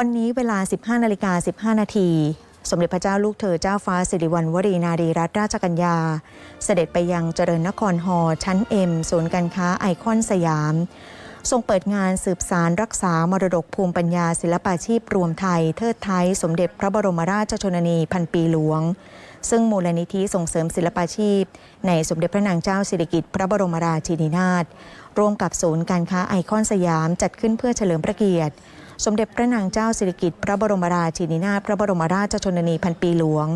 วันนี้เวลา 15นาฬิกา15 นาที สมเด็จพระเจ้าลูกเธอเจ้าฟ้าสิริวัณวรีนารีรัตนราชกัญญา เสด็จไปยังเจริญนครฮอชั้นเอ็มศูนย์การค้าไอคอนสยาม ทรงเปิดงานสืบสารรักษามรดกภูมิปัญญาศิลปาชีพรวมไทย เทิดไทย สมเด็จพระบรมราชชนนีพันปีหลวง ซึ่งมูลนิธิส่งเสริมศิลปาชีพ ในสมเด็จพระนางเจ้าสิริกิติ์พระบรมราชินีนาถร่วมกับศูนย์การค้าไอคอนสยามจัดขึ้นเพื่อเฉลิมพระเกียรติ สมเด็จพระนางเจ้าสิริกิติ์พระบรมราชินีนาถพระบรมราชชนนีพันปีหลวง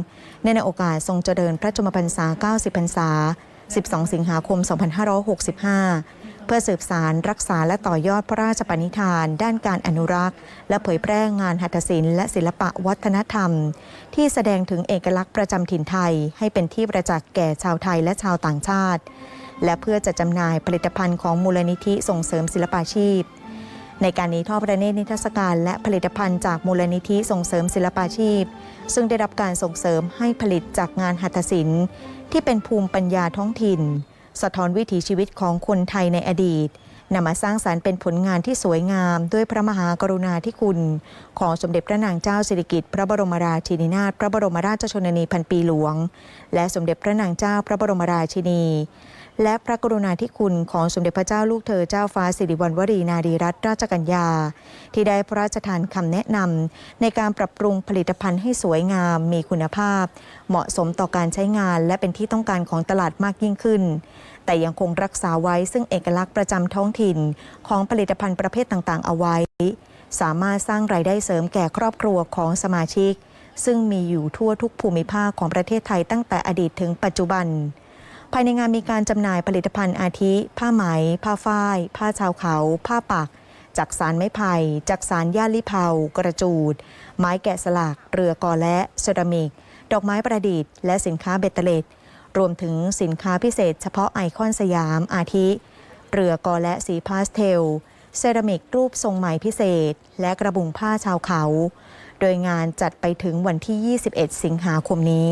ในในโอกาสทรงเจริญพระชนมพรรษา 90 พรรษา 12 สิงหาคม 2565 เพื่อสืบสารรักษาและต่อยอดพระราชปณิธาน ด้านการอนุรักษ์ และเผยแพร่งานหัตถศิลป์และศิลปะวัฒนธรรม ที่แสดงถึงเอกลักษณ์ประจำถิ่นไทย ให้เป็นที่ประจักษ์แก่ชาวไทยและชาวต่างชาติ และเพื่อจะจำหน่ายผลิตภัณฑ์ของมูลนิธิส่งเสริมศิลปาชีพ ในการนี้ทอดพระเนตรนิทรรศการและผลิตภัณฑ์จากมูลนิธิส่งเสริมศิลปาชีพ ซึ่งได้รับการส่งเสริมให้ผลิตจากงานหัตถศิลป์ ที่เป็นภูมิปัญญาท้องถิ่น สะท้อนวิถีชีวิตของคนไทยในอดีตนำมาสร้างสารรค์เป็นผลงานที่สวยงาม ด้วยพระมหากรุณาธิคุณ ของสมเด็จพระนางเจ้าสิริกิติ์พระบรมราชินีนาถพระบรมราชชนนีพันปีหลวง และสมเด็จพระนางเจ้าพระบรมราชินี และพระกรุณาธิคุณของสมเด็จพระเจ้าลูกเธอเจ้าฟ้าสิริวัณวรีนารีรัตนราชกัญญา ที่ได้พระราชทานคำแนะนำในการปรับปรุงผลิตภัณฑ์ให้สวยงามมีคุณภาพ เหมาะสมต่อการใช้งาน และเป็นที่ต้องการของตลาดมากยิ่งขึ้น แต่ยังคงรักษาไว้ซึ่งเอกลักษณ์ประจำท้องถิ่น ของผลิตภัณฑ์ประเภทต่างๆ เอาไว้ สามารถสร้างรายได้เสริมแก่ครอบครัวของสมาชิก ซึ่งมีอยู่ทั่วทุกภูมิภาคของประเทศไทยตั้งแต่อดีตถึงปัจจุบัน ภายในงานมีการจำหน่ายผลิตภัณฑ์อาทิ ผ้าไหม ผ้าฝ้าย ผ้าชาวเขา ผ้าปักจากสารไม้ไผ่จากสารย่าลิเผากระจูด ไม้แกะสลัก เรือกอและเซรามิก ดอกไม้ประดิษฐ์ และสินค้าเบตเตเลตรวมถึงสินค้าพิเศษเฉพาะไอคอนสยามอาทิ เรือกอและสีพาสเทล เซรามิกรูปทรงไหมพิเศษ และกระบุงผ้าชาวเขา โดยงานจัดไปถึงวันที่ 21 สิงหาคมนี้